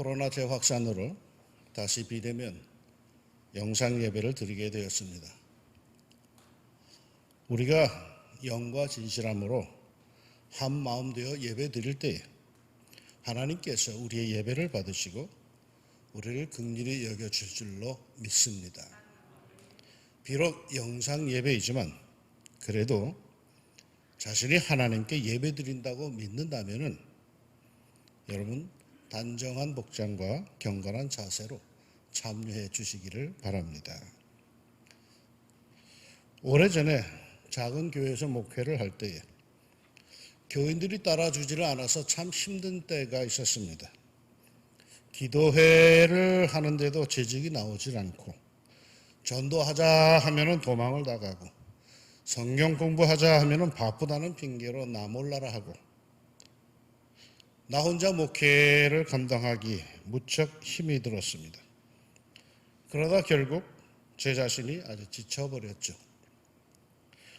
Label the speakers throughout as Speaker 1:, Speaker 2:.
Speaker 1: 코로나 재확산으로 다시 비대면 영상 예배를 드리게 되었습니다. 우리가 영과 진실함으로 한 마음 되어 예배 드릴 때 하나님께서 우리의 예배를 받으시고 우리를 긍휼히 여겨 줄 줄로 믿습니다. 비록 영상 예배이지만 그래도 자신이 하나님께 예배 드린다고 믿는다면은 여러분 단정한 복장과 경건한 자세로 참여해 주시기를 바랍니다. 오래전에 작은 교회에서 목회를 할 때에 교인들이 따라주지를 않아서 참 힘든 때가 있었습니다. 기도회를 하는데도 재직이 나오질 않고 전도하자 하면은 도망을 나가고 성경 공부하자 하면은 바쁘다는 핑계로 나 몰라라 하고 나 혼자 목회를 감당하기 무척 힘이 들었습니다. 그러다 결국 제 자신이 아주 지쳐버렸죠.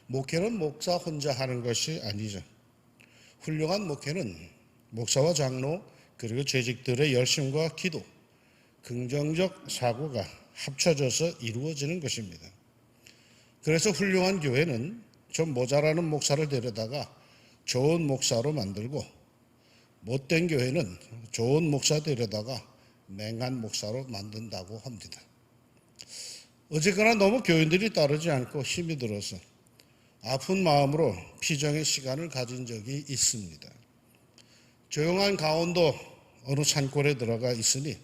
Speaker 1: 목회는 목사 혼자 하는 것이 아니죠. 훌륭한 목회는 목사와 장로 그리고 재직들의 열심과 기도, 긍정적 사고가 합쳐져서 이루어지는 것입니다. 그래서 훌륭한 교회는 좀 모자라는 목사를 데려다가 좋은 목사로 만들고 못된 교회는 좋은 목사 데려다가 맹한 목사로 만든다고 합니다. 어쨌거나 너무 교인들이 따르지 않고 힘이 들어서 아픈 마음으로 피정의 시간을 가진 적이 있습니다. 조용한 강원도 어느 산골에 들어가 있으니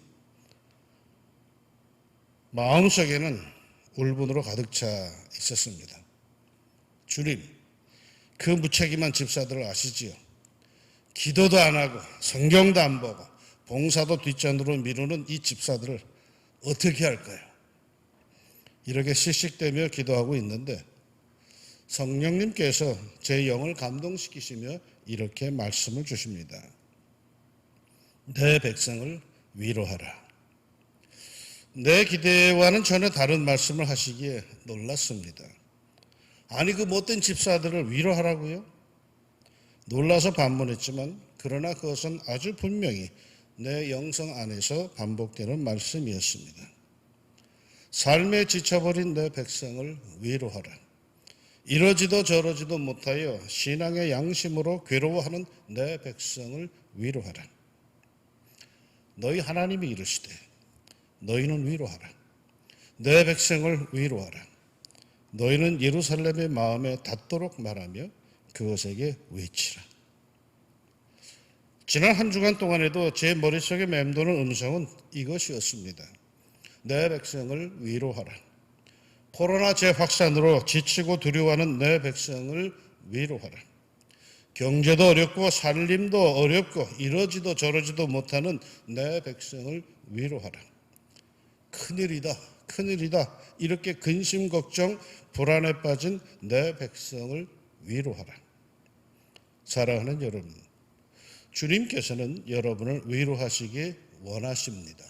Speaker 1: 마음속에는 울분으로 가득 차 있었습니다. 주님, 그 무책임한 집사들을 아시지요? 기도도 안 하고 성경도 안 보고 봉사도 뒷전으로 미루는 이 집사들을 어떻게 할까요? 이렇게 씩씩대며 기도하고 있는데 성령님께서 제 영을 감동시키시며 이렇게 말씀을 주십니다. 내 백성을 위로하라. 내 기대와는 전혀 다른 말씀을 하시기에 놀랐습니다. 아니 그 못된 집사들을 위로하라고요? 놀라서 반문했지만 그러나 그것은 아주 분명히 내 영성 안에서 반복되는 말씀이었습니다. 삶에 지쳐버린 내 백성을 위로하라. 이러지도 저러지도 못하여 신앙의 양심으로 괴로워하는 내 백성을 위로하라. 너희 하나님이 이르시되 너희는 위로하라. 내 백성을 위로하라. 너희는 예루살렘의 마음에 닿도록 말하며 그것에게 외치라. 지난 한 주간 동안에도 제 머릿속에 맴도는 음성은 이것이었습니다. 내 백성을 위로하라. 코로나 재확산으로 지치고 두려워하는 내 백성을 위로하라. 경제도 어렵고 살림도 어렵고 이러지도 저러지도 못하는 내 백성을 위로하라. 큰일이다, 큰일이다. 이렇게 근심, 걱정, 불안에 빠진 내 백성을 위로하라. 사랑하는 여러분, 주님께서는 여러분을 위로하시기 원하십니다.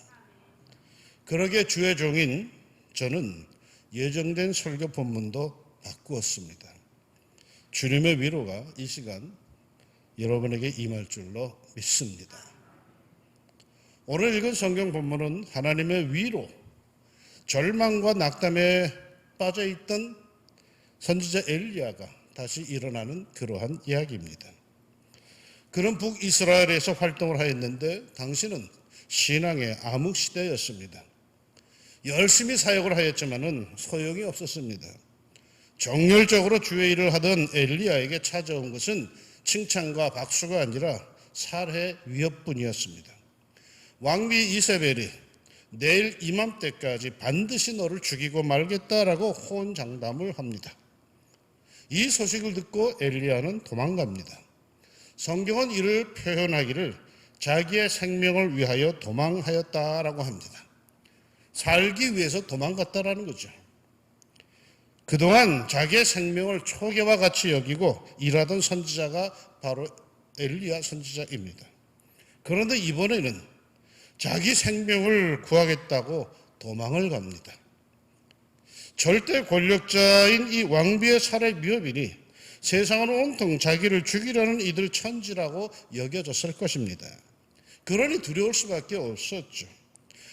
Speaker 1: 그러게 주의 종인 저는 예정된 설교 본문도 바꾸었습니다. 주님의 위로가 이 시간 여러분에게 임할 줄로 믿습니다. 오늘 읽은 성경 본문은 하나님의 위로, 절망과 낙담에 빠져 있던 선지자 엘리야가 다시 일어나는 그러한 이야기입니다. 그는 북이스라엘에서 활동을 하였는데 당시는 신앙의 암흑 시대였습니다. 열심히 사역을 하였지만은 소용이 없었습니다. 정열적으로 주의 일을 하던 엘리야에게 찾아온 것은 칭찬과 박수가 아니라 살해 위협뿐이었습니다. 왕비 이세벨이 내일 이맘때까지 반드시 너를 죽이고 말겠다라고 호언장담을 합니다. 이 소식을 듣고 엘리야는 도망갑니다. 성경은 이를 표현하기를 자기의 생명을 위하여 도망하였다라고 합니다. 살기 위해서 도망갔다라는 거죠. 그동안 자기의 생명을 초계와 같이 여기고 일하던 선지자가 바로 엘리야 선지자입니다. 그런데 이번에는 자기 생명을 구하겠다고 도망을 갑니다. 절대 권력자인 이 왕비의 살해 위협이니 세상은 온통 자기를 죽이려는 이들 천지라고 여겨졌을 것입니다. 그러니 두려울 수밖에 없었죠.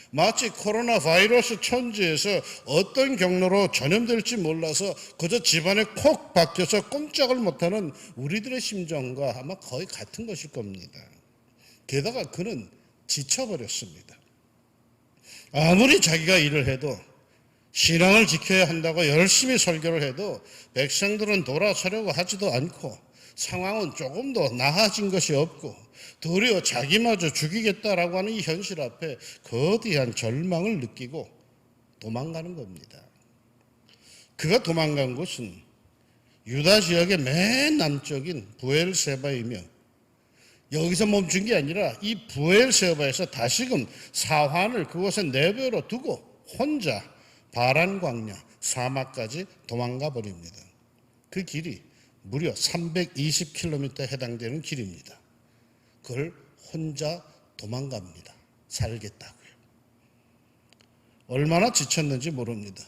Speaker 1: 마치 코로나 바이러스 천지에서 어떤 경로로 전염될지 몰라서 그저 집안에 콕 박혀서 꼼짝을 못하는 우리들의 심정과 아마 거의 같은 것일 겁니다. 게다가 그는 지쳐버렸습니다. 아무리 자기가 일을 해도 신앙을 지켜야 한다고 열심히 설교를 해도 백성들은 돌아서려고 하지도 않고 상황은 조금 더 나아진 것이 없고 도리어 자기마저 죽이겠다라고 하는 이 현실 앞에 거대한 절망을 느끼고 도망가는 겁니다. 그가 도망간 곳은 유다 지역의 맨 남쪽인 부엘세바이며 여기서 멈춘 게 아니라 이 부엘세바에서 다시금 사환을 그곳에 내버려 두고 혼자 바란 광야 사막까지 도망가 버립니다. 그 길이 무려 320km에 해당되는 길입니다. 그걸 혼자 도망갑니다. 살겠다고요. 얼마나 지쳤는지 모릅니다.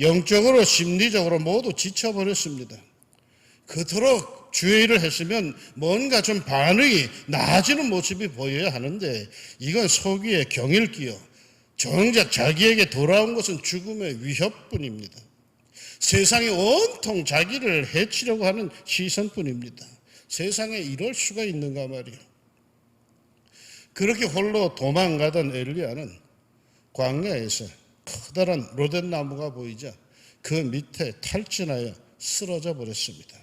Speaker 1: 영적으로 심리적으로 모두 지쳐버렸습니다. 그토록 주의를 했으면 뭔가 좀 반응이 나아지는 모습이 보여야 하는데 이건 속이에 경일 끼어 정작 자기에게 돌아온 것은 죽음의 위협뿐입니다. 세상이 온통 자기를 해치려고 하는 시선뿐입니다. 세상에 이럴 수가 있는가 말이요. 그렇게 홀로 도망가던 엘리야는 광야에서 커다란 로덴 나무가 보이자 그 밑에 탈진하여 쓰러져 버렸습니다.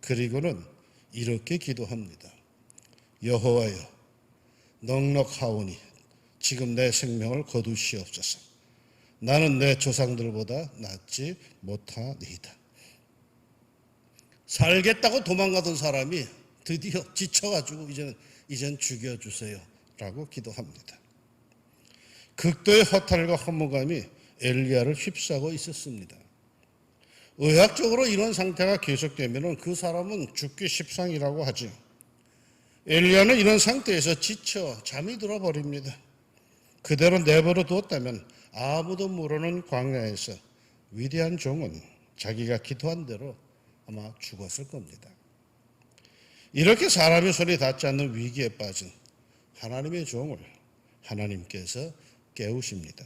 Speaker 1: 그리고는 이렇게 기도합니다. 여호와여 넉넉하오니 지금 내 생명을 거두시옵소서. 나는 내 조상들보다 낫지 못하니이다. 살겠다고 도망가던 사람이 드디어 지쳐가지고 이제는 이젠 죽여주세요 라고 기도합니다. 극도의 허탈과 허무감이 엘리야를 휩싸고 있었습니다. 의학적으로 이런 상태가 계속되면 그 사람은 죽기 십상이라고 하죠. 엘리야는 이런 상태에서 지쳐 잠이 들어 버립니다. 그대로 내버려 두었다면 아무도 모르는 광야에서 위대한 종은 자기가 기도한 대로 아마 죽었을 겁니다. 이렇게 사람의 손이 닿지 않는 위기에 빠진 하나님의 종을 하나님께서 깨우십니다.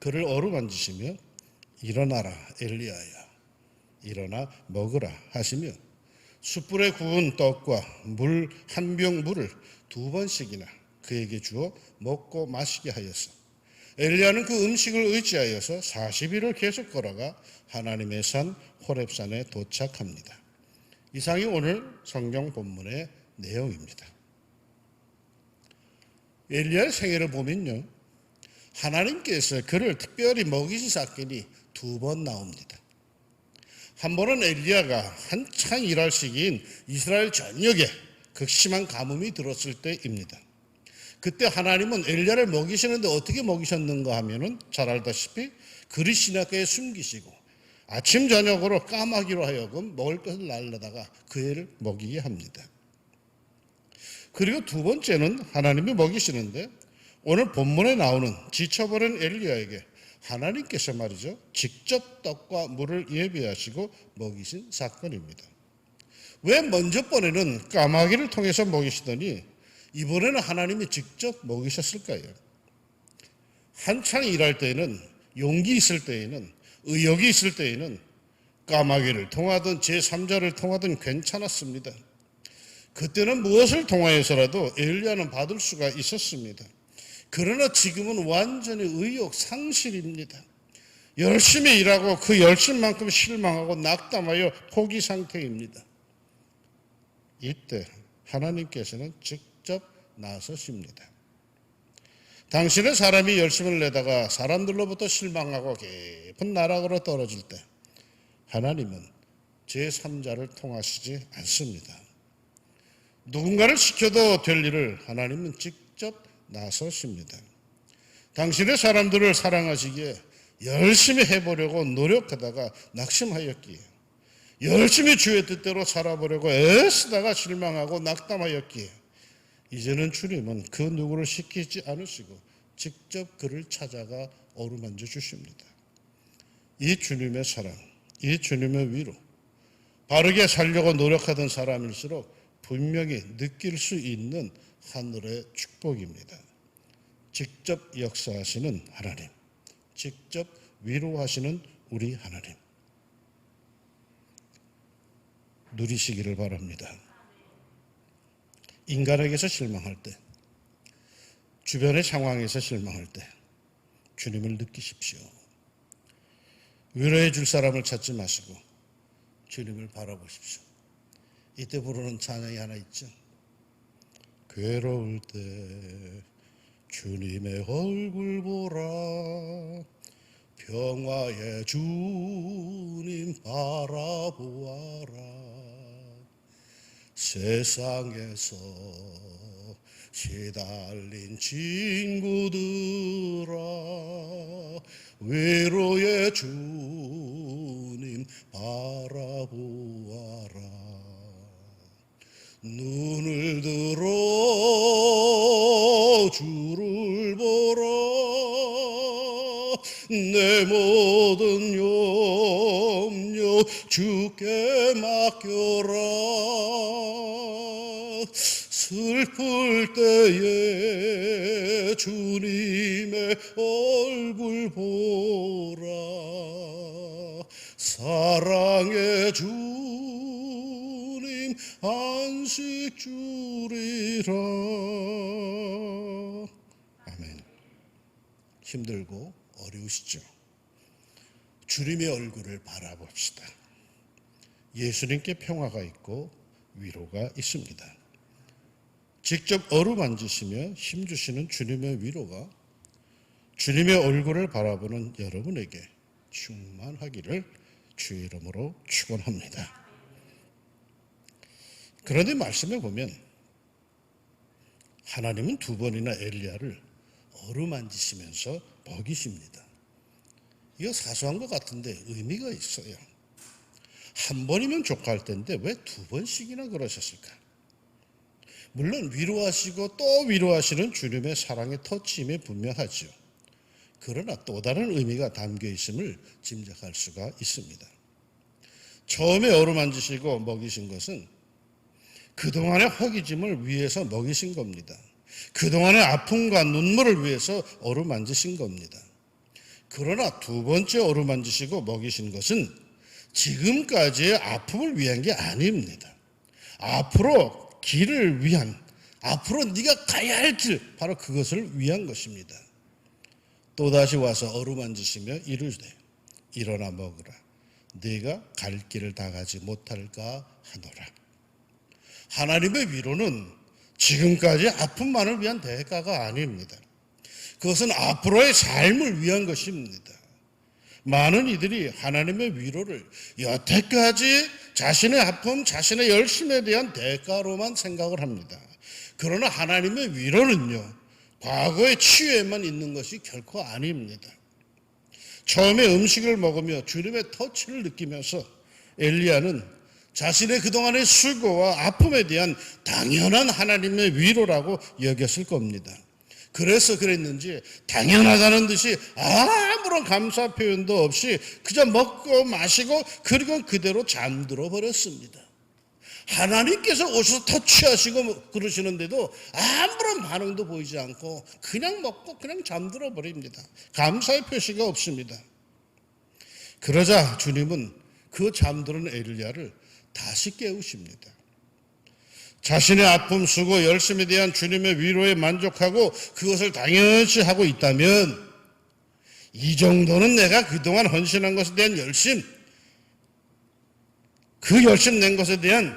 Speaker 1: 그를 어루만지시며 일어나라 엘리야야 일어나 먹으라 하시며 숯불에 구운 떡과 물 한 병 물을 두 번씩이나 그에게 주어 먹고 마시게 하였어. 엘리야는 그 음식을 의지하여서 40일을 계속 걸어가 하나님의 산 호렙산에 도착합니다. 이상이 오늘 성경 본문의 내용입니다. 엘리야의 생애를 보면요. 하나님께서 그를 특별히 먹이신 사건이 두 번 나옵니다. 한 번은 엘리야가 한창 일할 시기인 이스라엘 전역에 극심한 가뭄이 들었을 때입니다. 그때 하나님은 엘리야를 먹이시는데 어떻게 먹이셨는가 하면은 잘 알다시피 그리시나가에 숨기시고 아침 저녁으로 까마귀로 하여금 먹을 것을 날려다가 그 애를 먹이게 합니다. 그리고 두 번째는 하나님이 먹이시는데 오늘 본문에 나오는 지쳐버린 엘리야에게 하나님께서 말이죠. 직접 떡과 물을 예비하시고 먹이신 사건입니다. 왜 먼저 번에는 까마귀를 통해서 먹이시더니 이번에는 하나님이 직접 먹이셨을까요? 한창 일할 때에는 용기 있을 때에는 의욕이 있을 때에는 까마귀를 통하든 제3자를 통하든 괜찮았습니다. 그때는 무엇을 통하여서라도 엘리야는 받을 수가 있었습니다. 그러나 지금은 완전히 의욕 상실입니다. 열심히 일하고 그 열심만큼 실망하고 낙담하여 포기 상태입니다. 이때 하나님께서는 직접 나서십니다. 당신의 사람이 열심을 내다가 사람들로부터 실망하고 깊은 나락으로 떨어질 때 하나님은 제3자를 통하시지 않습니다. 누군가를 시켜도 될 일을 하나님은 직접 나서십니다. 당신의 사람들을 사랑하시기에 열심히 해보려고 노력하다가 낙심하였기에 열심히 주의 뜻대로 살아보려고 애쓰다가 실망하고 낙담하였기에 이제는 주님은 그 누구를 시키지 않으시고 직접 그를 찾아가 어루만져 주십니다. 이 주님의 사랑, 이 주님의 위로, 바르게 살려고 노력하던 사람일수록 분명히 느낄 수 있는 하늘의 축복입니다. 직접 역사하시는 하나님, 직접 위로하시는 우리 하나님. 누리시기를 바랍니다. 인간에게서 실망할 때, 주변의 상황에서 실망할 때, 주님을 느끼십시오. 위로해 줄 사람을 찾지 마시고, 주님을 바라보십시오. 이때 부르는 찬양이 하나 있죠. 괴로울 때 주님의 얼굴 보라 평화의 주님 바라보아라. 세상에서 시달린 친구들아 외로의 주님 바라보아라. 눈을 들어 주를 내 모든 염려 주께 맡겨라. 슬플 때에 주님의 얼굴 보라. 사랑의 주님 안식 주리라. 아멘. 힘들고 어려우시죠? 주님의 얼굴을 바라봅시다. 예수님께 평화가 있고 위로가 있습니다. 직접 어루만지시며 힘주시는 주님의 위로가 주님의 얼굴을 바라보는 여러분에게 충만하기를 주의 이름으로 축원합니다. 그런데 말씀에 보면 하나님은 두 번이나 엘리야를 어루만지시면서 먹이십니다. 이거 사소한 것 같은데 의미가 있어요. 한 번이면 족할 텐데 왜 두 번씩이나 그러셨을까? 물론 위로하시고 또 위로하시는 주님의 사랑의 터치임이 분명하죠. 그러나 또 다른 의미가 담겨 있음을 짐작할 수가 있습니다. 처음에 어루만지시고 먹이신 것은 그동안의 허기짐을 위해서 먹이신 겁니다. 그동안의 아픔과 눈물을 위해서 어루만지신 겁니다. 그러나 두 번째 어루만지시고 먹이신 것은 지금까지의 아픔을 위한 게 아닙니다. 앞으로 길을 위한 앞으로 네가 가야 할 길 바로 그것을 위한 것입니다. 또 다시 와서 어루만지시며 이르되 일어나 먹으라. 네가 갈 길을 다 가지 못할까 하노라. 하나님의 위로는 지금까지 아픔만을 위한 대가가 아닙니다. 그것은 앞으로의 삶을 위한 것입니다. 많은 이들이 하나님의 위로를 여태까지 자신의 아픔, 자신의 열심에 대한 대가로만 생각을 합니다. 그러나 하나님의 위로는요, 과거의 치유에만 있는 것이 결코 아닙니다. 처음에 음식을 먹으며 주님의 터치를 느끼면서 엘리야는 자신의 그동안의 수고와 아픔에 대한 당연한 하나님의 위로라고 여겼을 겁니다. 그래서 그랬는지 당연하다는 듯이 아무런 감사 표현도 없이 그저 먹고 마시고 그리고 그대로 잠들어 버렸습니다. 하나님께서 오셔서 터치하시고 그러시는데도 아무런 반응도 보이지 않고 그냥 먹고 그냥 잠들어 버립니다. 감사의 표시가 없습니다. 그러자 주님은 그 잠드는 엘리야를 다시 깨우십니다. 자신의 아픔, 수고, 열심에 대한 주님의 위로에 만족하고 그것을 당연시 하고 있다면 이 정도는 내가 그동안 헌신한 것에 대한 열심, 그 열심 낸 것에 대한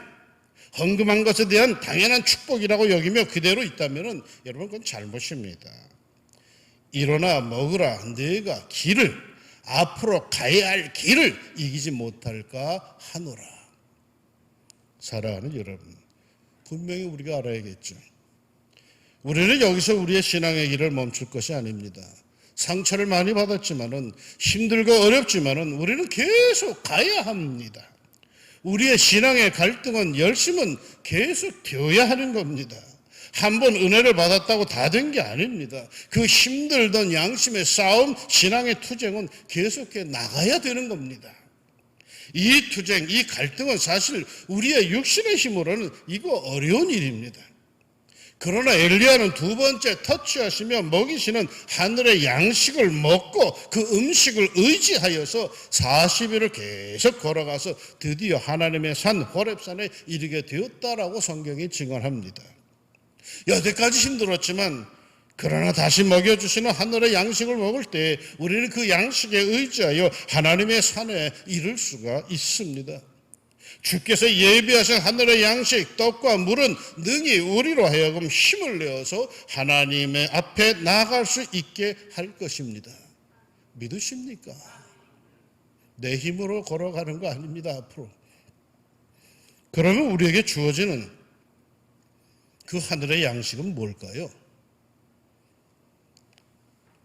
Speaker 1: 헌금한 것에 대한 당연한 축복이라고 여기며 그대로 있다면 여러분 그건 잘못입니다. 일어나 먹으라 내가 길을 앞으로 가야 할 길을 이기지 못할까 하노라. 사랑하는 여러분, 분명히 우리가 알아야겠죠. 우리는 여기서 우리의 신앙의 길을 멈출 것이 아닙니다. 상처를 많이 받았지만은 힘들고 어렵지만은 우리는 계속 가야 합니다. 우리의 신앙의 갈등은 열심은 계속 되어야 하는 겁니다. 한번 은혜를 받았다고 다 된 게 아닙니다. 그 힘들던 양심의 싸움, 신앙의 투쟁은 계속해 나가야 되는 겁니다. 이 투쟁, 이 갈등은 사실 우리의 육신의 힘으로는 이거 어려운 일입니다. 그러나 엘리야는 두 번째 터치하시며 먹이시는 하늘의 양식을 먹고 그 음식을 의지하여서 40일을 계속 걸어가서 드디어 하나님의 산 호렙산에 이르게 되었다라고 성경이 증언합니다. 여태까지 힘들었지만 그러나 다시 먹여주시는 하늘의 양식을 먹을 때 우리는 그 양식에 의지하여 하나님의 산에 이를 수가 있습니다. 주께서 예비하신 하늘의 양식, 떡과 물은 능히 우리로 하여금 힘을 내어서 하나님의 앞에 나아갈 수 있게 할 것입니다. 믿으십니까? 내 힘으로 걸어가는 거 아닙니다, 앞으로. 그러면 우리에게 주어지는 그 하늘의 양식은 뭘까요?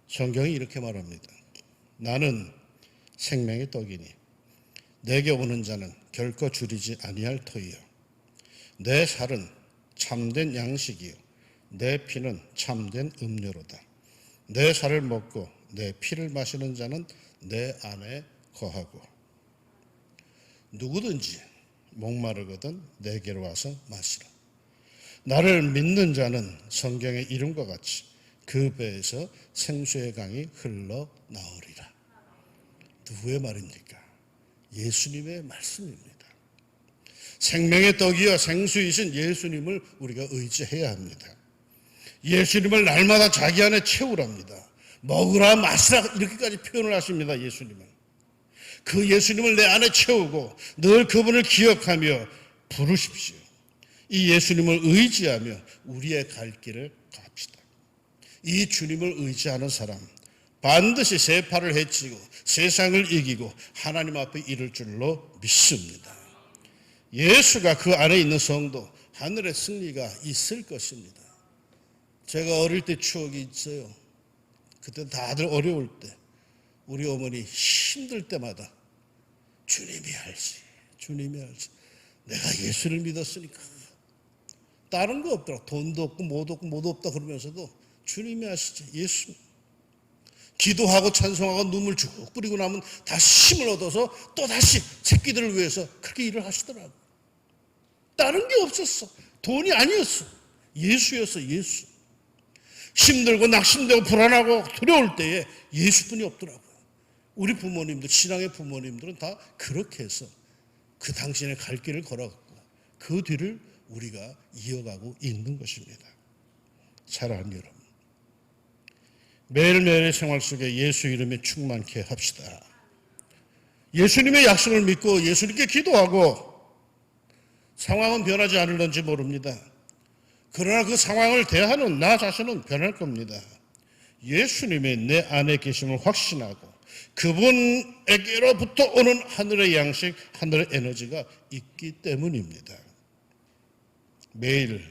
Speaker 1: 성경이 이렇게 말합니다. 나는 생명의 떡이니 내게 오는 자는 결코 줄이지 아니할 터이요. 내 살은 참된 양식이요. 내 피는 참된 음료로다. 내 살을 먹고 내 피를 마시는 자는 내 안에 거하고 누구든지 목마르거든 내게로 와서 마시라. 나를 믿는 자는 성경의 이름과 같이 그 배에서 생수의 강이 흘러 나오리라. 누구의 말입니까? 예수님의 말씀입니다. 생명의 떡이여 생수이신 예수님을 우리가 의지해야 합니다. 예수님을 날마다 자기 안에 채우랍니다. 먹으라 마시라 이렇게까지 표현을 하십니다. 예수님은. 그 예수님을 내 안에 채우고 늘 그분을 기억하며 부르십시오. 이 예수님을 의지하며 우리의 갈 길을. 이 주님을 의지하는 사람 반드시 세 팔을 헤치고 세상을 이기고 하나님 앞에 이를 줄로 믿습니다. 예수가 그 안에 있는 성도 하늘의 승리가 있을 것입니다. 제가 어릴 때 추억이 있어요. 그때 다들 어려울 때 우리 어머니 힘들 때마다 주님이 알지 주님이 알지 내가 예수를 믿었으니까 다른 거 없더라 돈도 없고 뭐도 없고 뭐도 없다 그러면서도 주님이 아시지 예수 기도하고 찬송하고 눈물 쭉 뿌리고 나면 다시 힘을 얻어서 또 다시 새끼들을 위해서 그렇게 일을 하시더라고. 다른 게 없었어. 돈이 아니었어. 예수였어, 예수. 힘들고 낙심되고 불안하고 두려울 때에 예수뿐이 없더라고요. 우리 부모님들, 신앙의 부모님들은 다 그렇게 해서 그 당신의 갈 길을 걸어갔고 그 뒤를 우리가 이어가고 있는 것입니다. 사랑하는 여러분. 매일매일의 생활 속에 예수 이름에 충만케 합시다. 예수님의 약속을 믿고 예수님께 기도하고 상황은 변하지 않을런지 모릅니다. 그러나 그 상황을 대하는 나 자신은 변할 겁니다. 예수님의 내 안에 계심을 확신하고 그분에게로부터 오는 하늘의 양식, 하늘의 에너지가 있기 때문입니다. 매일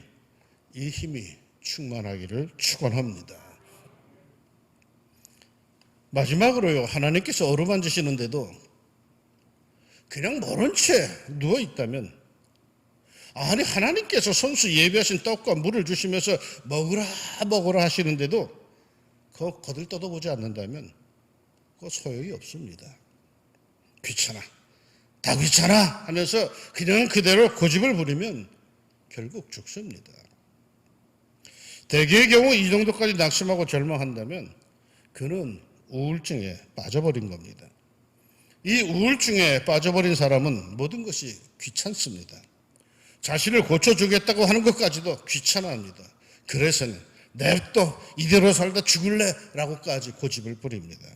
Speaker 1: 이 힘이 충만하기를 축원합니다. 마지막으로요, 하나님께서 어루만지시는데도 그냥 모른 채 누워 있다면, 아니, 하나님께서 선수 예비하신 떡과 물을 주시면서 먹으라, 먹으라 하시는데도 그거 거들떠도 보지 않는다면, 그거 소용이 없습니다. 귀찮아. 다 귀찮아 하면서 그냥 그대로 고집을 부리면 결국 죽습니다. 대개의 경우 이 정도까지 낙심하고 절망한다면 그는 우울증에 빠져버린 겁니다. 이 우울증에 빠져버린 사람은 모든 것이 귀찮습니다. 자신을 고쳐주겠다고 하는 것까지도 귀찮아합니다. 그래서는 냅둬 이대로 살다 죽을래 라고까지 고집을 부립니다.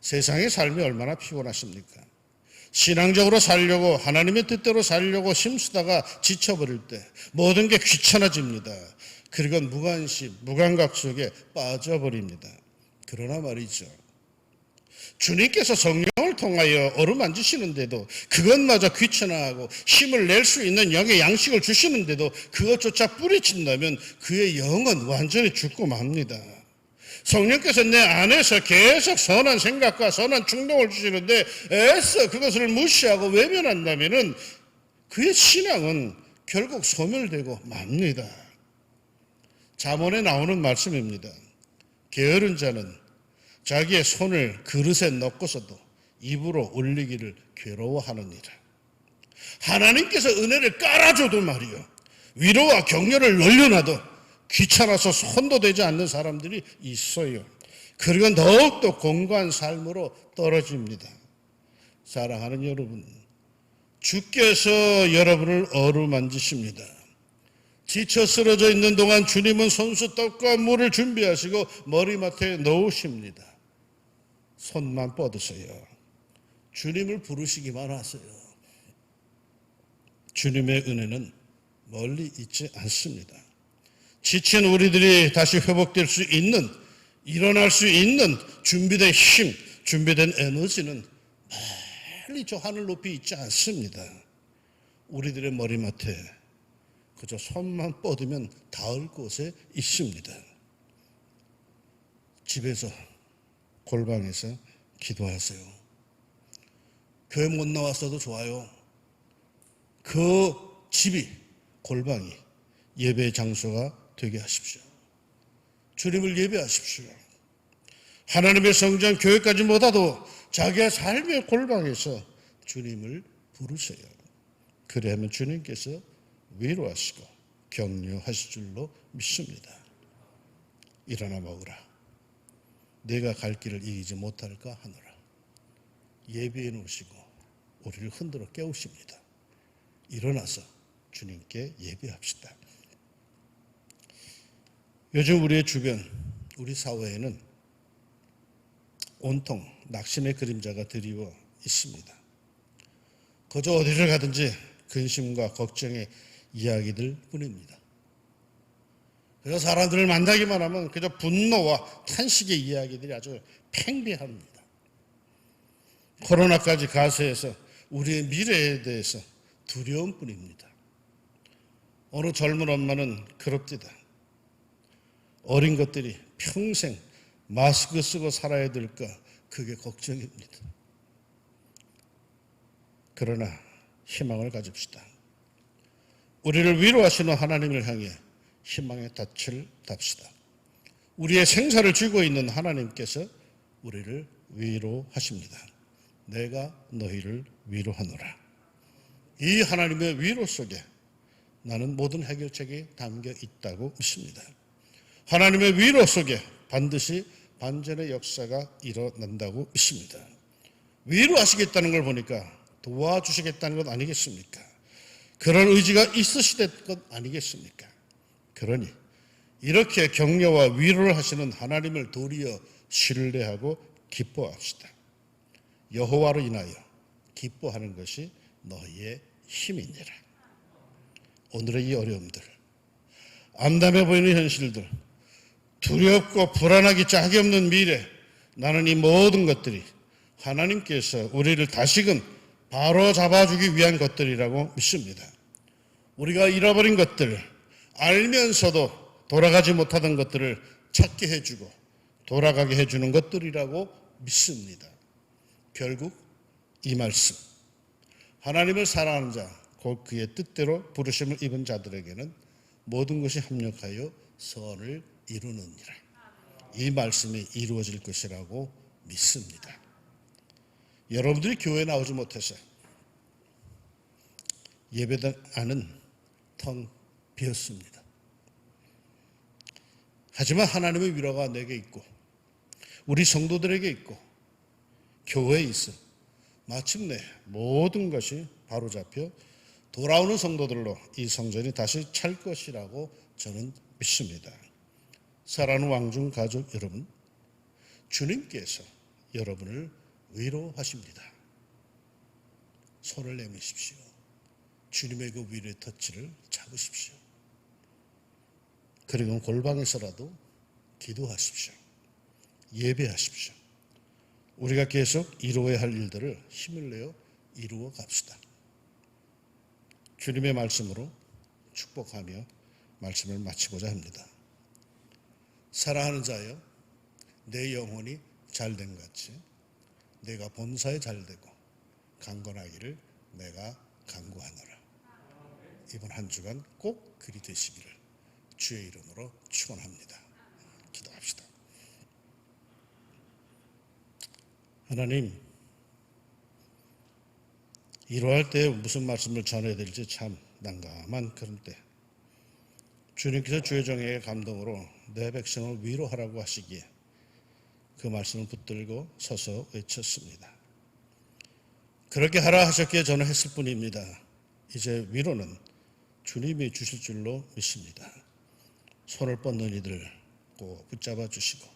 Speaker 1: 세상의 삶이 얼마나 피곤하십니까? 신앙적으로 살려고 하나님의 뜻대로 살려고 힘쓰다가 지쳐버릴 때 모든 게 귀찮아집니다. 그리고 무관심, 무감각 속에 빠져버립니다. 그러나 말이죠. 주님께서 성령을 통하여 어루만지시는데도 그것마저 귀찮아하고 힘을 낼 수 있는 영의 양식을 주시는데도 그것조차 뿌리친다면 그의 영은 완전히 죽고 맙니다. 성령께서 내 안에서 계속 선한 생각과 선한 충동을 주시는데 애써 그것을 무시하고 외면한다면은 그의 신앙은 결국 소멸되고 맙니다. 잠언에 나오는 말씀입니다. 게으른 자는 자기의 손을 그릇에 넣고서도 입으로 올리기를 괴로워하느니라. 하나님께서 은혜를 깔아줘도 말이요. 위로와 격려를 늘려놔도 귀찮아서 손도 되지 않는 사람들이 있어요. 그리고 더욱더 공고한 삶으로 떨어집니다. 사랑하는 여러분, 주께서 여러분을 어루만지십니다. 지쳐 쓰러져 있는 동안 주님은 손수 떡과 물을 준비하시고 머리맡에 넣으십니다. 손만 뻗으세요. 주님을 부르시기만 하세요. 주님의 은혜는 멀리 있지 않습니다. 지친 우리들이 다시 회복될 수 있는, 일어날 수 있는 준비된 힘, 준비된 에너지는 멀리 저 하늘 높이 있지 않습니다. 우리들의 머리맡에 그저 손만 뻗으면 닿을 곳에 있습니다. 집에서, 골방에서 기도하세요. 교회 못 나왔어도 좋아요. 그 집이, 골방이 예배 장소가 되게 하십시오. 주님을 예배하십시오. 하나님의 성전 교회까지 못하도 자기의 삶의 골방에서 주님을 부르세요. 그래야만 주님께서 위로하시고 격려하실 줄로 믿습니다. 일어나 먹으라. 내가 갈 길을 이기지 못할까 하노라. 예배해 놓으시고 우리를 흔들어 깨우십니다. 일어나서 주님께 예배합시다. 요즘 우리의 주변, 우리 사회에는 온통 낙심의 그림자가 드리워 있습니다. 거저 어디를 가든지 근심과 걱정의 이야기들 뿐입니다. 그래서 사람들을 만나기만 하면 그저 분노와 탄식의 이야기들이 아주 팽배합니다. 코로나까지 가세해서 우리의 미래에 대해서 두려움 뿐입니다. 어느 젊은 엄마는 그럽디다. 어린 것들이 평생 마스크 쓰고 살아야 될까 그게 걱정입니다. 그러나 희망을 가집시다. 우리를 위로하시는 하나님을 향해 희망의 닻을 답시다. 우리의 생사를 쥐고 있는 하나님께서 우리를 위로하십니다. 내가 너희를 위로하노라. 이 하나님의 위로 속에 나는 모든 해결책이 담겨 있다고 믿습니다. 하나님의 위로 속에 반드시 반전의 역사가 일어난다고 믿습니다. 위로하시겠다는 걸 보니까 도와주시겠다는 것 아니겠습니까? 그런 의지가 있으시될 것 아니겠습니까? 그러니 이렇게 격려와 위로를 하시는 하나님을 도리어 신뢰하고 기뻐합시다. 여호와로 인하여 기뻐하는 것이 너희의 힘이니라. 오늘의 이 어려움들, 암담해 보이는 현실들, 두렵고 불안하기 짝이 없는 미래, 나는 이 모든 것들이 하나님께서 우리를 다시금 바로 잡아주기 위한 것들이라고 믿습니다. 우리가 잃어버린 것들, 알면서도 돌아가지 못하던 것들을 찾게 해주고 돌아가게 해주는 것들이라고 믿습니다. 결국 이 말씀, 하나님을 사랑하는 자, 곧 그의 뜻대로 부르심을 입은 자들에게는 모든 것이 합력하여 선을 이루느니라. 이 말씀이 이루어질 것이라고 믿습니다. 여러분들이 교회 나오지 못해서 예배당 안은 텅 비었습니다. 하지만 하나님의 위로가 내게 있고 우리 성도들에게 있고 교회에 있어 마침내 모든 것이 바로잡혀 돌아오는 성도들로 이 성전이 다시 찰 것이라고 저는 믿습니다. 사랑하는 왕중 가족 여러분, 주님께서 여러분을 위로하십니다. 손을 내미십시오. 주님의 그 위로의 터치를 잡으십시오. 그리고 골방에서라도 기도하십시오. 예배하십시오. 우리가 계속 이루어야 할 일들을 힘을 내어 이루어 갑시다. 주님의 말씀으로 축복하며 말씀을 마치고자 합니다. 사랑하는 자여, 내 영혼이 잘된 같이 내가 본사에 잘되고 강건하기를 내가 강구하노라. 이번 한 주간 꼭 그리 되시기를 주의 이름으로 축원합니다. 기도합시다. 하나님, 이러할 때 무슨 말씀을 전해야 될지 참 난감한 그런 때 주님께서 주의 종에게 감동으로 내 백성을 위로하라고 하시기에 그 말씀을 붙들고 서서 외쳤습니다. 그렇게 하라 하셨기에 저는 했을 뿐입니다. 이제 위로는 주님이 주실 줄로 믿습니다. 손을 뻗는 이들 꼭 붙잡아 주시고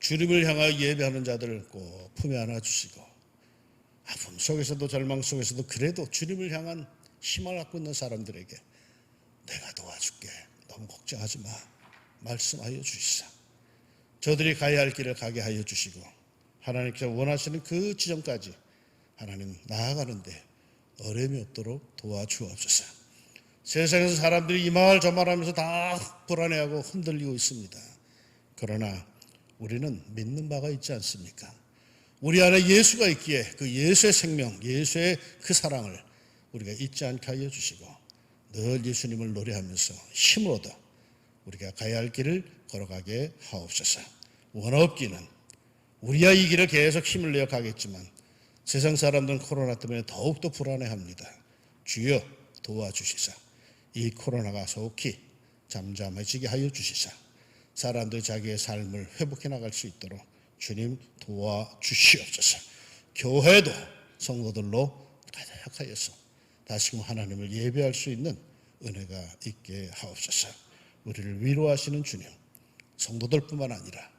Speaker 1: 주님을 향하여 예배하는 자들을 꼭 품에 안아 주시고 아픔 속에서도 절망 속에서도 그래도 주님을 향한 희망을 갖고 있는 사람들에게 내가 도와줄게. 너무 걱정하지 마. 말씀하여 주시사. 저들이 가야 할 길을 가게 하여 주시고 하나님께서 원하시는 그 지점까지 하나님 나아가는데 어려움이 없도록 도와주옵소서. 세상에서 사람들이 이 말 저 말 하면서 다 불안해하고 흔들리고 있습니다. 그러나 우리는 믿는 바가 있지 않습니까? 우리 안에 예수가 있기에 그 예수의 생명, 예수의 그 사랑을 우리가 잊지 않게 하여 주시고 늘 예수님을 노래하면서 힘을 얻어 우리가 가야 할 길을 걸어가게 하옵소서. 원 없기는 우리야 이 길을 계속 힘을 내어 가겠지만 세상 사람들은 코로나 때문에 더욱더 불안해합니다. 주여 도와주시사. 이 코로나가 속히 잠잠해지게 하여 주시사. 사람들이 자기의 삶을 회복해 나갈 수 있도록 주님 도와 주시옵소서. 교회도 성도들로 가득하여서 다시금 하나님을 예배할 수 있는 은혜가 있게 하옵소서. 우리를 위로하시는 주님, 성도들뿐만 아니라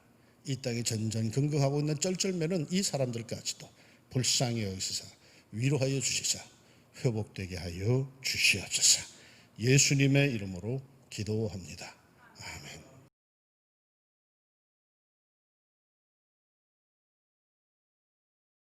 Speaker 1: 이 땅에 전전긍긍하고 있는 쩔쩔매는 이 사람들까지도 불쌍히 여기시사 위로하여 주시사 회복되게 하여 주시옵소서. 예수님의 이름으로 기도합니다.